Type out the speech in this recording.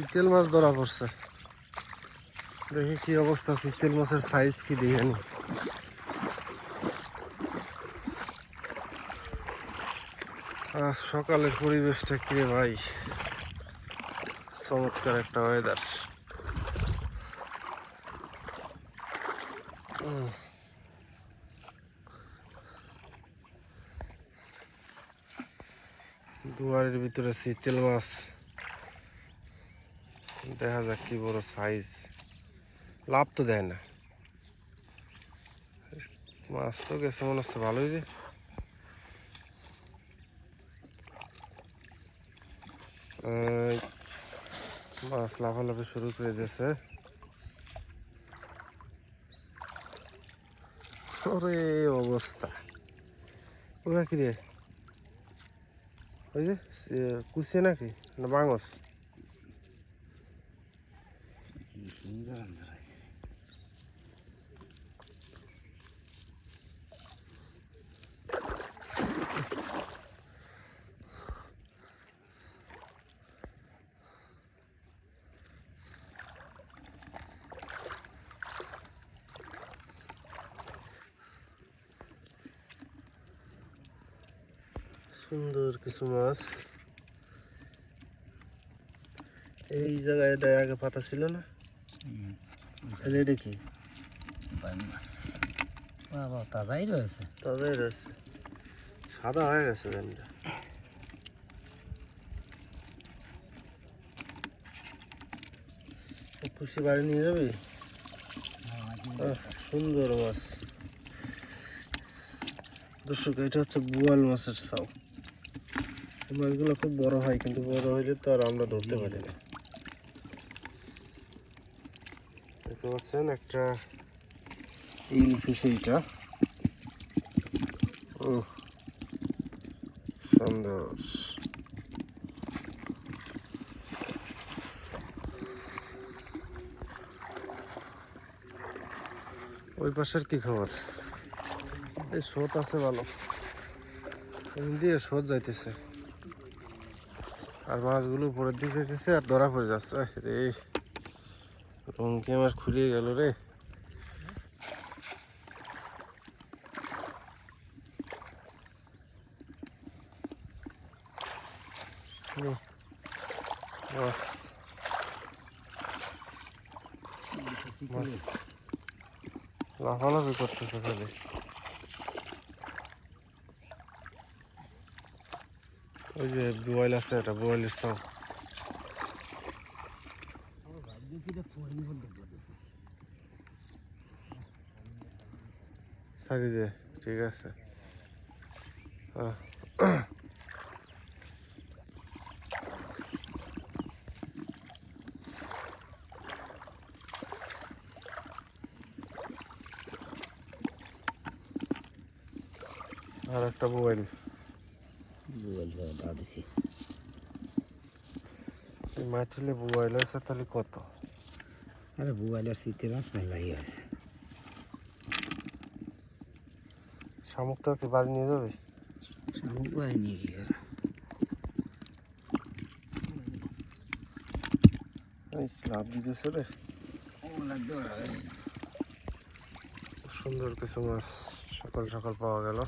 চিতেল মাছ ধরা পড়ছে। দেখি কি অবস্থা চিতেল মাছের সাইজ কি দেখে সকালের পরিবেশটা কি রে ভাই? চমৎকার একটা ওয়েদার দুয়ারের ভিতরে শীতেল মাছ। দেখা যাক কি বড় সাইজ লাভ তো দেয় না। মাছ তো গেছে মনে হচ্ছে ভালোই এই, মাছ লাফালাফি শুরু করে দিয়েছে। ওরে অবস্থা। ওরা কি রে? ওই যে কুচিয়ে নাকি? না বাঙস? সুন্দর কিছু মাছ। এই জায়গায় এটা আগে পাতা ছিল না? তাহলে এটা কি? বাবা তাজাই রয়েছে। তাদের রয়েছে। সাদা হয়ে গেছে ব্যান্ডটা খুশি বাড়ি নিয়ে যাবি? আহ, সুন্দর মাছ। দর্শক এটা হচ্ছে বোয়াল মাছের এই মাছগুলো খুব বড় হয়, কিন্তু বড় হইলে তো আর আমরা ধরতে পারি না। দেখতে পাচ্ছেন একটা ইল ফিশ এইটা। ও সুন্দর ওই পাশের কি খবর? এই স্রোত আছে ভালো। দিয়ে স্রোত যাইতেছে। আর মাছগুলো উপরের দিকে গেছে আর ধরা পড়ে যাচ্ছে। রে। লঙ্কি আমার খুলিয়ে গেল রে। মাছ। লাফালাফি করতেছে খালি। ওই যে বোয়াল আছে একটা বোয়ালের সব সারি দে ঠিক আছে। আহ, আর একটা মোবাইল মাটিলে মোবাইল আছে তাহলে কত? আরে বুয়ালের শীতে মাছ মেলা আছে শামুকটা কি বাড়ি নিয়ে যাবে? শামুক বাড়ি নিয়ে গিয়ে এই লাভ দিতেছে রে। সুন্দর কিছু মাছ সকাল সকাল পাওয়া গেল।